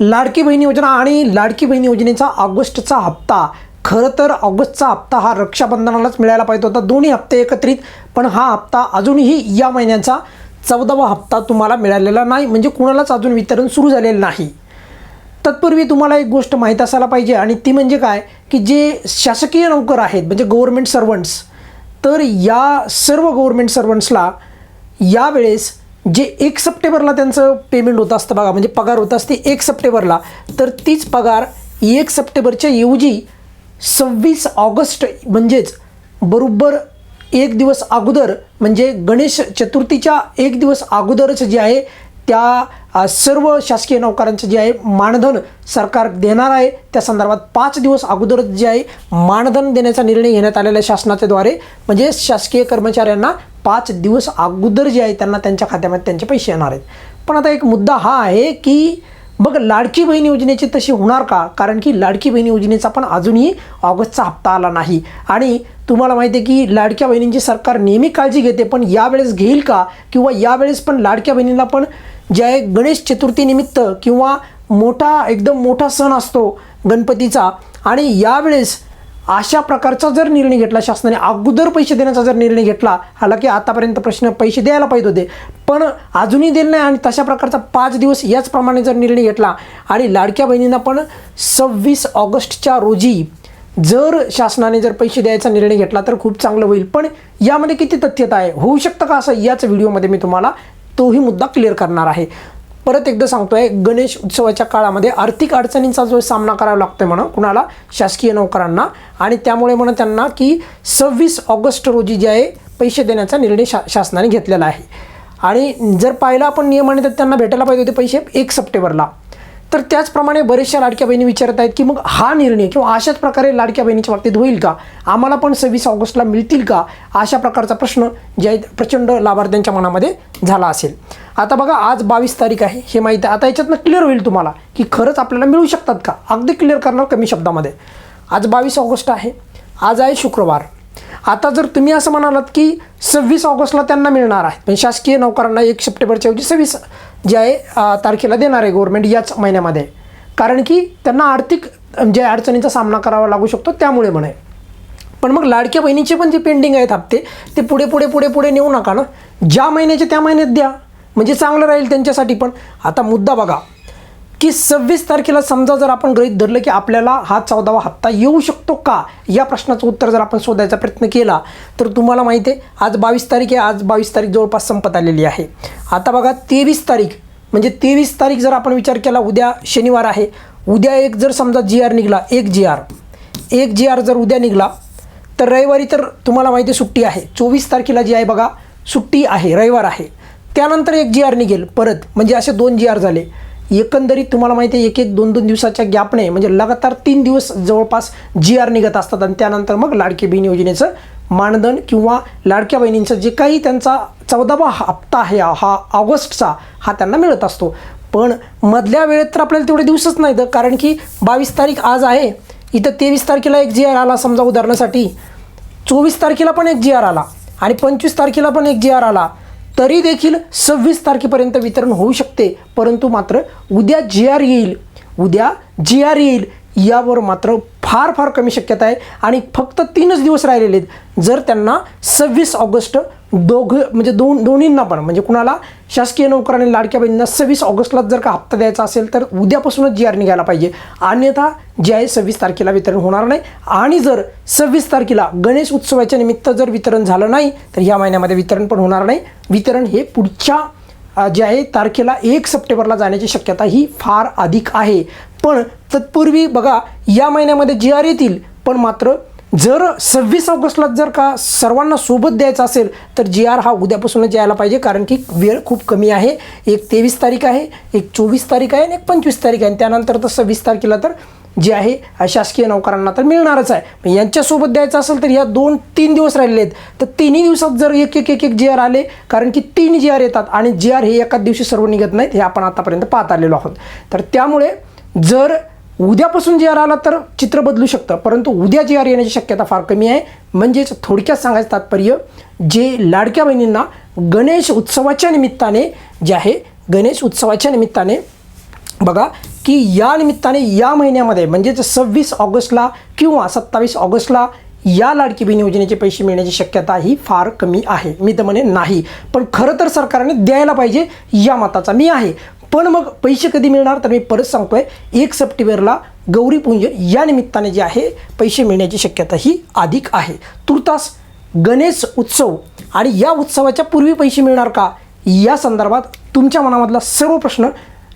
लाडकी बहीण योजना आणि लाडकी बहीण योजनेचा ऑगस्टचा हप्ता. खरं तर ऑगस्टचा हप्ता हा रक्षाबंधनालाच मिळायला पाहिजे होता. दोन्ही हप्ते एकत्रित पण हा हप्ता अजूनही या महिन्याचा चौदावा हप्ता तुम्हाला मिळालेला नाही. म्हणजे कुणालाच अजून वितरण सुरू झालेलं नाही. तत्पूर्वी तुम्हाला एक गोष्ट माहीत असायला पाहिजे आणि ती म्हणजे काय? की जे शासकीय नोकर आहेत म्हणजे गव्हर्मेंट सर्वंट्स तर या सर्व गव्हर्मेंट सर्वंट्सला यावेळेस जे एक सप्टेंबरला त्यांचं पेमेंट होत असतं बघा म्हणजे पगार होत असते एक सप्टेंबरला तर तीच पगार एक सप्टेंबरच्या ऐवजी सव्वीस ऑगस्ट म्हणजेच बरोबर एक दिवस अगोदर म्हणजे गणेश चतुर्थीच्या एक दिवस अगोदरच जे आहे त्या सर्व शासकीय नोकरांचं जे आहे मानधन सरकार देणार आहे. त्या संदर्भात पाच दिवस अगोदरच जे आहे मानधन देण्याचा निर्णय घेण्यात आलेला आहे शासनाच्याद्वारे. म्हणजे शासकीय कर्मचाऱ्यांना पाच दिवस अगोदर जे आहे त्यांना त्यांच्या खात्यामध्ये त्यांचे पैसे येणार आहेत. पण आता एक मुद्दा हा आहे की बघ लाडकी बहीण योजनेची तशी होणार का? कारण की लाडकी बहीण योजनेचा पण अजूनही ऑगस्टचा हप्ता आला नाही. आणि तुम्हाला माहिती आहे की लाडक्या बहिणींची सरकार नेहमी काळजी घेते पण यावेळेस घेईल का? किंवा यावेळेस पण लाडक्या बहिणींना पण जे आहे गणेश चतुर्थीनिमित्त किंवा मोठा एकदम मोठा सण असतो गणपतीचा. आणि यावेळेस अशा प्रकारचा जर निर्णय घेतला शासनाने अगोदर पैसे देण्याचा जर निर्णय घेतला हालाकी आतापर्यंत प्रश्न पैसे द्यायला पाहिजे होते पण अजूनही दिले नाही आणि तशा प्रकारचा पाच दिवस याचप्रमाणे जर निर्णय घेतला आणि लाडक्या बहिणींना पण सव्वीस ऑगस्टच्या रोजी जर शासनाने जर पैसे द्यायचा निर्णय घेतला तर खूप चांगलं होईल. पण यामध्ये किती तथ्यता आहे? होऊ शकतं का असं? याच व्हिडिओमध्ये मी तुम्हाला तोही मुद्दा क्लिअर करणार आहे. परत एकदा सांगतोय गणेश उत्सवाच्या काळामध्ये आर्थिक अडचणींचा जो सामना करावा लागतोय म्हणा कुणाला? शासकीय नोकरांना. आणि त्यामुळे म्हणा त्यांना की सव्वीस ऑगस्ट रोजी जे आहे पैसे देण्याचा निर्णय शा शासनाने घेतलेला आहे. आणि जर पाहिलं आपण नियमाने तर त्यांना भेटायला पाहिजे होते पैसे एक सप्टेंबरला. तर त्याचप्रमाणे बरेचशा लाडक्या बहिणी विचारत आहेत की मग हा निर्णय किंवा अशाच प्रकारे लाडक्या बहिणीच्या बाबतीत होईल का? आम्हाला पण सव्वीस ऑगस्टला मिळतील का? अशा प्रकारचा प्रश्न जे आहे प्रचंड लाभार्थ्यांच्या मनामध्ये झाला असेल. आता बघा आज बावीस तारीख आहे हे माहिती आहे. आता याच्यातनं क्लिअर होईल तुम्हाला की खरंच आपल्याला मिळू शकतात का? अगदी क्लिअर करणार कमी शब्दामध्ये. आज बावीस ऑगस्ट आहे आज आहे शुक्रवार. आता जर तुम्ही असं म्हणालात की सव्वीस ऑगस्टला त्यांना मिळणार आहे पण शासकीय नोकरांना एक सप्टेंबरच्या ऐवजी सव्वीस जे आहे तारखेला देणार आहे गव्हर्मेंट याच महिन्यामध्ये. कारण की त्यांना आर्थिक जे अडचणींचा सामना करावा लागू शकतो त्यामुळे म्हणे. पण मग लाडक्या बहिणीचे पण जे पेंडिंग आहेत हप्ते ते पुढे पुढे पुढे पुढे नेऊ नका ना. ज्या महिन्याचे त्या महिन्यात द्या. म्हणजे चांगलं राहील त्यांच्यासाठी पण. आता मुद्दा बघा की सव्वीस तारखेला समजा जर आपण गृहित धरलं की आपल्याला हा चौदावा हप्ता येऊ शकतो का? या प्रश्नाचं उत्तर जर आपण शोधायचा प्रयत्न केला तर तुम्हाला माहिती आहे आज बावीस तारीख आहे आज बावीस तारीख जवळपास संपत आलेली आहे. आता बघा तेवीस तारीख म्हणजे तेवीस तारीख जर आपण विचार केला उद्या शनिवार आहे. उद्या एक जर समजा जी आर निघला एक जी आर एक जी आर जर उद्या निघला तर रविवारी तर तुम्हाला माहिती आहे सुट्टी आहे. चोवीस तारखेला जी आहे बघा सुट्टी आहे रविवार आहे. त्यानंतर एक जी आर निघेल परत. म्हणजे असे दोन जी आर झाले. एकंदरीत तुम्हाला माहिती आहे एक एक दोन दोन दिवसाच्या गॅपने म्हणजे लगातार तीन दिवस जवळपास जी आर निघत असतात आणि त्यानंतर मग लाडकी बहीण योजनेचं मानधन किंवा लाडक्या बहिणींचं जे काही त्यांचा चौदावा हप्ता आहे हा ऑगस्टचा हा त्यांना मिळत असतो. पण मधल्या वेळेत तर आपल्याला तेवढे दिवसच नाहीत कारण की बावीस तारीख आज आहे. इथं तेवीस तारखेला एक जी आर आला समजा उदाहरणासाठी. चोवीस तारखेला पण एक जी आर आला आणि पंचवीस तारखेला पण एक जी आर आला. तरी देखील सव्वीस तारखेपर्यंत वितरण होऊ शकते. परंतु मात्र उद्या जी आर येईल. उद्या जी आर येईल. यावर मात्र फार फार कमी शक्यता आहे. आणि फक्त तीनच दिवस राहिलेले आहेत. जर त्यांना सव्वीस ऑगस्ट दोघं म्हणजे दोन दोन्हींना पण. म्हणजे कुणाला शासकीय नोकर आणि लाडक्या बहिणींना सव्वीस ऑगस्टलाच जर का हप्ता द्यायचा असेल तर उद्यापासूनच जी आर निघायला पाहिजे. अन्यथा जे आहे सव्वीस तारखेला वितरण होणार नाही. आणि जर सव्वीस तारखेला गणेश उत्सवाच्या निमित्त जर वितरण झालं नाही तर या महिन्यामध्ये वितरण पण होणार नाही. वितरण हे पुढच्या जे आहे तारखेला एक सप्टेंबरला जाण्याची शक्यता ही फार अधिक आहे. पण तत्पूर्वी बघा या महिन्यामध्ये जी आर येतील पण मात्र जर सव्वीस ऑगस्टला जर का सर्वांना सोबत द्यायचा असेल तर जी आर हा उद्यापासूनच यायला पाहिजे कारण की वेळ खूप कमी आहे. एक तेवीस तारीख आहे एक चोवीस तारीख आहे आणि एक पंचवीस तारीख आहे. आणि त्यानंतर तर सव्वीस तारखेला तर जे आहे शासकीय नौकरांना तर मिळणारच आहे. यांच्यासोबत द्यायचं असेल तर या दोन तीन दिवस राहिलेले आहेत. तर तिन्ही दिवसात जर एक एक एक एक जी आर आले कारण की तीन जी आर येतात आणि जी आर हे एकाच दिवशी सर्व निघत नाहीत हे आपण आतापर्यंत पाहत आलेलो आहोत. तर त्यामुळे जर उद्यापासून जे आर आला तर चित्र बदलू शकतं. परंतु उद्या जे आर येण्याची शक्यता फार कमी आहे. म्हणजेच थोडक्यात सांगायचं तात्पर्य जे लाडक्या बहिणींना गणेश उत्सवाच्या निमित्ताने जे आहे गणेश उत्सवाच्या निमित्ताने बघा की या निमित्ताने या महिन्यामध्ये म्हणजेच सव्वीस ऑगस्टला किंवा सत्तावीस ऑगस्टला या लाडकी बहीण योजनेचे पैसे मिळण्याची शक्यता ही फार कमी आहे. मी तर म्हणे नाही. पण खरं तर सरकारने द्यायला पाहिजे या मताचा मी आहे. पण मग पैसे कधी मिळणार तर मी परत सांगतोय. एक सप्टेंबरला गौरीपूजन या निमित्ताने जे आहे पैसे मिळण्याची शक्यता ही अधिक आहे. तुर्तास गणेश उत्सव आणि या उत्सवाच्या पूर्वी पैसे मिळणार का? या संदर्भात तुमच्या मनामधला सर्व प्रश्न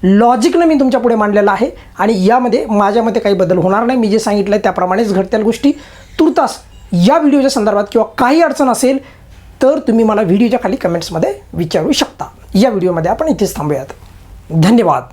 लॉजिकनं मी तुमच्यापुढे मांडलेला आहे आणि यामध्ये माझ्यामध्ये काही बदल होणार नाही. मी जे सांगितलं आहे त्याप्रमाणेच घडत्या गोष्टी. तुर्तास या व्हिडिओच्या संदर्भात किंवा काही अडचण असेल तर तुम्ही मला व्हिडिओच्या खाली कमेंट्समध्ये विचारू शकता. या व्हिडिओमध्ये आपण इथेच थांबूयात. धन्यवाद.